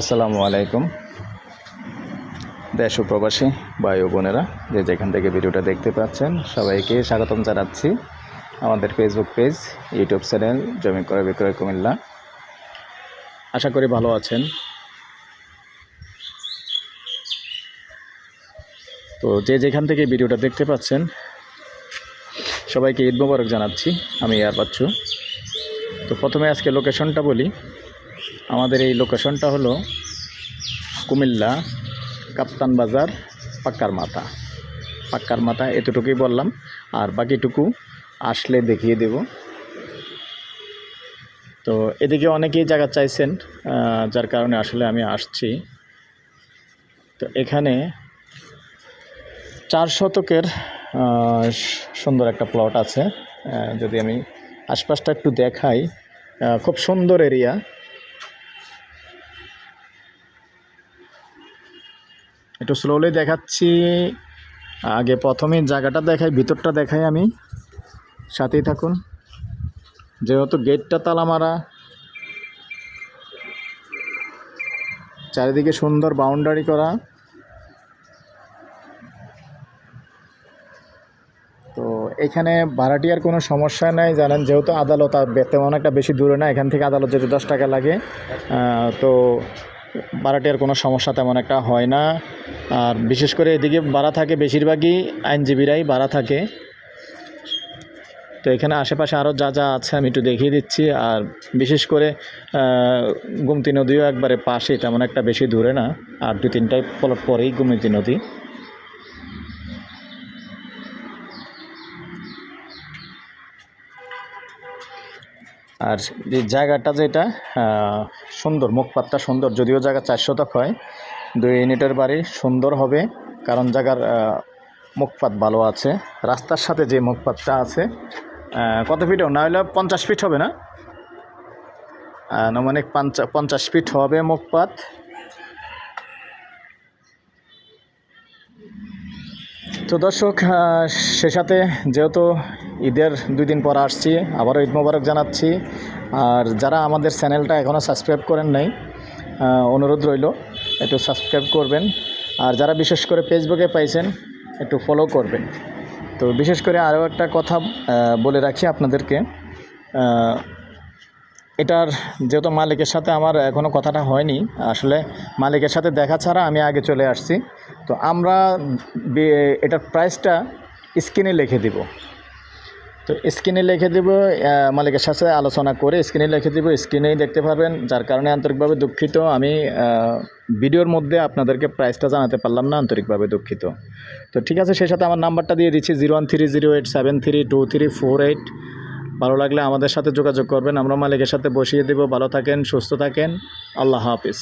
আসসালামু আলাইকুম। দেশ প্রবাসী ভাই ও বোনেরা, যে যেখান থেকে ভিডিওটা দেখতে পাচ্ছেন, সবাইকে স্বাগতম জানাচ্ছি আমাদের ফেসবুক পেজ ইউটিউব চ্যানেল জমি ক্রয় বিক্রয় কুমিল্লা। আশা করি ভালো আছেন। তো যে যেখান থেকে ভিডিওটা দেখতে পাচ্ছেন, সবাইকে ঈদ মোবারক জানাচ্ছি। আমি ইয়ার পাচ্ছু তো প্রথমে আজকে লোকেশনটা বলি। আমাদের এই লোকেশনটা হলো কুমিল্লা, কাপ্তান বাজার, পাক্কার মাথা। পাক্কার মাথা এতটুকুই বললাম, আর বাকিটুকু আসলে দেখিয়ে দেব। তো এদিকে অনেকেই জায়গা চাইছেন যার কারণে আসলে আমি আসছি। তো এখানে চার শতকের সুন্দর একটা প্লট আছে। যদি আমি আশপাশটা একটু দেখাই খুব সুন্দর এরিয়া একটু স্লোলি দেখাচ্ছি। আগে প্রথমে জায়গাটা দেখাই, ভিতরটা দেখাই আমি। সাথেই থাকুন। যেহেতু গেটটা তালা মারা চারিদিকে সুন্দর বাউন্ডারি করা। তো এখানে ভাড়াটিয়ার কোনো সমস্যা নাই, জানেন, যেহেতু আদালত তেমন একটা বেশি দূরে না, এখান থেকে আদালত যেতে দশ টাকা লাগে। তো ভাড়াটিয়ার কোনো সমস্যা তেমন একটা হয় না। আর বিশেষ করে এদিকে বাড়া থাকে, বেশিরভাগই আইনজীবীরাই বাড়া থাকে। তো এখানে আশেপাশে আরও যা যা আছে আমি একটু দেখিয়ে দিচ্ছি। আর বিশেষ করে গুমতি নদীও একবারে পাশে তেমন একটা বেশি দূরে না। আর দু তিনটায় পরেই গুমতি নদী। আর যে জায়গাটা যেটা সুন্দর, মুখপাতটা সুন্দর, যদিও জায়গা চার শতক হয়, দুই ইউনিটের বাড়ি সুন্দর হবে, কারণ জায়গার মুখপাত ভালো আছে। রাস্তার সাথে যে মুখপাতটা আছে কত ফিট না হলে পঞ্চাশ ফিট হবে না? আনুমানিক পঞ্চা- পঞ্চাশ ফিট হবে মুখপাত। তো দর্শক সে সাথে যেহেতু ঈদের দুই দিন পর আসছি, আবারও ঈদ মোবারক জানাচ্ছি। আর যারা আমাদের চ্যানেলটা এখনও সাবস্ক্রাইব করেন নাই অনুরোধ রইল, একটু সাবস্ক্রাইব করবেন। আর যারা বিশেষ করে ফেসবুকে পাইছেন, একটু ফলো করবেন। তো বিশেষ করে আরও একটা কথা বলে রাখি আপনাদেরকে এটার যেহেতু মালিকের সাথে আমার এখনও কথাটা হয়নি, আসলে মালিকের সাথে দেখা ছাড়া আমি আগে চলে আসছি। তো আমরা এটার প্রাইসটা স্ক্রিনে লিখে দিব। তো স্ক্রিনে লিখে দেব মালিকের সাথে আলোচনা করে স্ক্রিনে লিখে দেব। স্ক্রিনেই দেখতে পারবেন, যার কারণে আন্তরিকভাবে দুঃখিত। আমি ভিডিওর মধ্যে আপনাদেরকে প্রাইসটা জানাতে পারলাম না, আন্তরিকভাবে দুঃখিত। তো ঠিক আছে, সেই সাথে আমার নাম্বারটা দিয়ে দিচ্ছি zero one three zero eight seven three two three four eight ভালো লাগলে আমাদের সাথে যোগাযোগ করবেন। আমরা মালিকের সাথে বসিয়ে দেব। ভালো থাকেন, সুস্থ থাকেন। আল্লাহ হাফিজ।